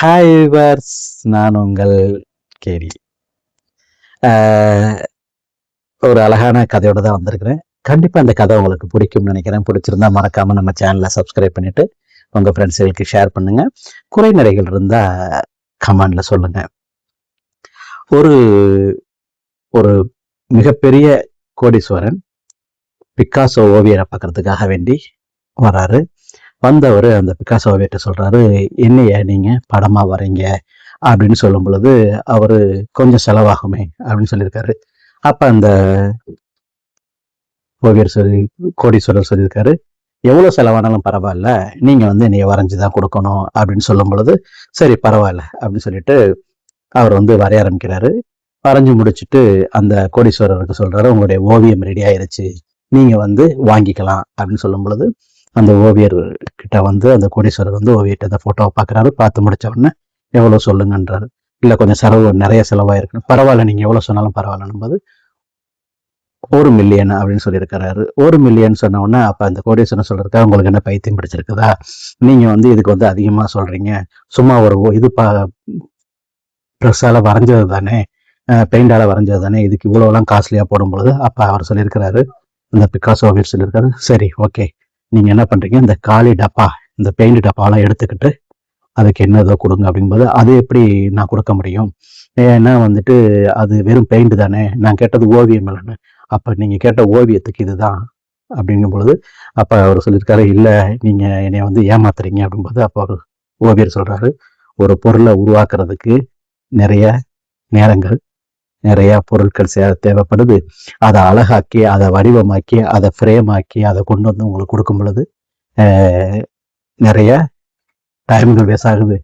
Hi viewers நான் உங்கள் கேடி ஒரு அழகான கதையோடு தான் வந்திருக்கிறேன். கண்டிப்பாக அந்த கதை உங்களுக்கு பிடிக்கும்னு நினைக்கிறேன். பிடிச்சிருந்தா மறக்காமல் நம்ம சேனலை சப்ஸ்கிரைப் பண்ணிவிட்டு உங்கள் ஃப்ரெண்ட்ஸுகளுக்கு ஷேர் பண்ணுங்கள் குறை நிறைகள் இருந்தால் கமெண்டில் சொல்லுங்கள் ஒரு ஒரு மிகப்பெரிய கோடீஸ்வரன் பிக்காசோ ஓவியரை பார்க்கறதுக்காக வேண்டி வராரு. வந்தவர் அந்த பிக்காசோ ஓவியர்கிட்ட சொல்றாரு என்னைய நீங்க? படமா வரைங்க? அப்படின்னு சொல்லும் பொழுது அவரு கொஞ்சம் செலவாகுமே அப்படின்னு சொல்லியிருக்காரு. அப்ப அந்த ஓவியர் சொல்லி கோடீஸ்வரர் சொல்லியிருக்காரு எவ்வளவு செலவானாலும் பரவாயில்ல நீங்க வந்து என்னைய வரைஞ்சுதான் கொடுக்கணும் அப்படின்னு சொல்லும் பொழுது சரி பரவாயில்ல அப்படின்னு சொல்லிட்டு அவர் வந்து வரைய ஆரம்பிக்கிறாரு. வரைஞ்சு முடிச்சுட்டு அந்த கோடீஸ்வரருக்கு சொல்றாரு உங்களுடைய ஓவியம் ரெடி ஆயிருச்சு நீங்க வந்து வாங்கிக்கலாம் அப்படின்னு சொல்லும் பொழுது அந்த ஓவியர் கிட்ட வந்து அந்த கோடீஸ்வரர் வந்து ஓவியர்கிட்ட அந்த போட்டோவை பார்க்குறாரு பார்த்து முடிச்ச உடனே எவ்வளோ சொல்லுங்கன்றாரு. இல்லை கொஞ்சம் செலவு நிறைய செலவாயிருக்கு பரவாயில்ல நீங்கள் எவ்வளோ சொன்னாலும் பரவாயில்லன்னும் போது ஒரு மில்லியன் அப்படின்னு சொல்லியிருக்கிறாரு. ஒரு மில்லியன் சொன்ன உடனே அப்போ அந்த கோடீஸ்வரன் சொல்றாரு உங்களுக்கு என்ன பைத்தியம் பிடிச்சிருக்குதா? நீங்கள் வந்து இதுக்கு வந்து அதிகமாக சொல்கிறீங்க சும்மா ஒரு ஓ- இது பா ட்ரெஸ்ஸால் வரைஞ்சது தானே பெயிண்டால் வரைஞ்சது தானே இதுக்கு இவ்வளோலாம் காஸ்ட்லியாக போடும் பொழுது அவர் சொல்லியிருக்கிறாரு. இந்த பிகாசோ ஓவியர் சொல்லியிருக்காரு. சரி ஓகே நீங்க என்ன பண்றீங்க? இந்த காலி டப்பா இந்த பெயிண்ட் டப்பாலாம் எடுத்துக்கிட்டு அதுக்கு என்னதோ கொடுங்க அப்படிங்கும்போது அது எப்படி நான் கொடுக்க முடியும்? ஏன்னா வந்துட்டு அது வெறும் பெயிண்ட் தானே. நான் கேட்டது ஓவியம் இல்லைன்னு. அப்ப நீங்க கேட்ட ஓவியத்துக்கு இதுதான் அப்படிங்கும் பொழுது அப்ப அவர் சொல்லியிருக்காரு இல்ல நீங்க என்னை வந்து ஏமாத்துறீங்க அப்படிங்கும்போது அப்ப அவர் ஓவியர் சொல்றாரு ஒரு பொருளை உருவாக்குறதுக்கு நிறைய நேரங்கள் நிறைய பொருட்கள் சே தேவைப்படுது. அதை அழகாக்கி அதை வடிவமாக்கி அதை ஃப்ரேம் ஆக்கி அதை கொண்டு வந்து உங்களுக்கு கொடுக்கும் பொழுது ஆஹ், நிறைய டைம்கள் வேஸ்ட் ஆகுது.